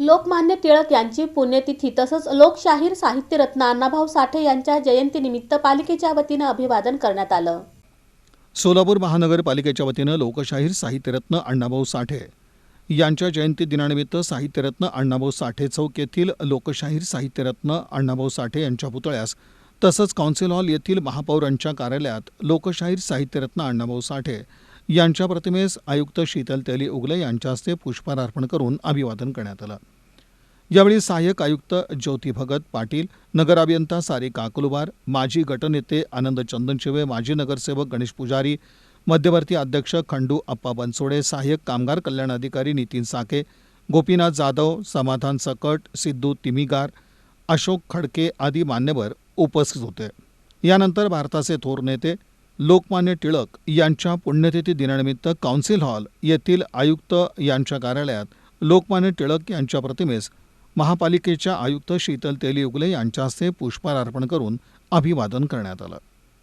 लोकमान्य टिळक यांची पुण्यतिथी तसंच लोकशाहीर साहित्यरत्न अण्णाभाऊ साठे यांच्या जयंतीनिमित्त पालिकेच्या वतीनं अभिवादन करण्यात आलं. सोलापूर महानगरपालिकेच्या वतीनं लोकशाहीर साहित्यरत्न अण्णाभाऊ साठे यांच्या जयंती दिनानिमित्त साहित्यरत्न अण्णाभाऊ साठे चौक येथील लोकशाहीर साहित्यरत्न अण्णाभाऊ साठे यांच्या पुतळ्यास तसंच कौन्सिल हॉल येथील महापौरांच्या कार्यालयात लोकशाहीर साहित्यरत्न अण्णाभाऊ साठे यांच्या प्रतिमेस आयुक्त शीतल तेली उगले यांच्या हस्ते पुष्पहार अर्पण करून अभिवादन करण्यात आलं. यावेळी सहाय्यक आयुक्त ज्योती भगत पाटील नगर अभियंता सारिका अकलुबार माजी गटनेते आनंद चंदनशिवे माजी नगरसेवक गणेश पुजारी मध्यवर्ती अध्यक्ष खंडू अप्पा बनसोडे सहाय्यक कामगार कल्याण अधिकारी नितीन साके गोपीनाथ जाधव समाधान सकट सिद्धू तिमिगार अशोक खडके आदी मान्यवर उपस्थित होते. यानंतर भारताचे थोर नेते लोकमान्य टिळक यांच्या पुण्यतिथी दिनानिमित्त काउन्सिल हॉल येथील आयुक्त यांच्या कार्यालयात लोकमान्य टिळक यांच्या प्रतिमेस महापालिकेच्या आयुक्त शीतल तेलयुगले यांच्या हस्ते पुष्पहार अर्पण करून अभिवादन करण्यात आलं.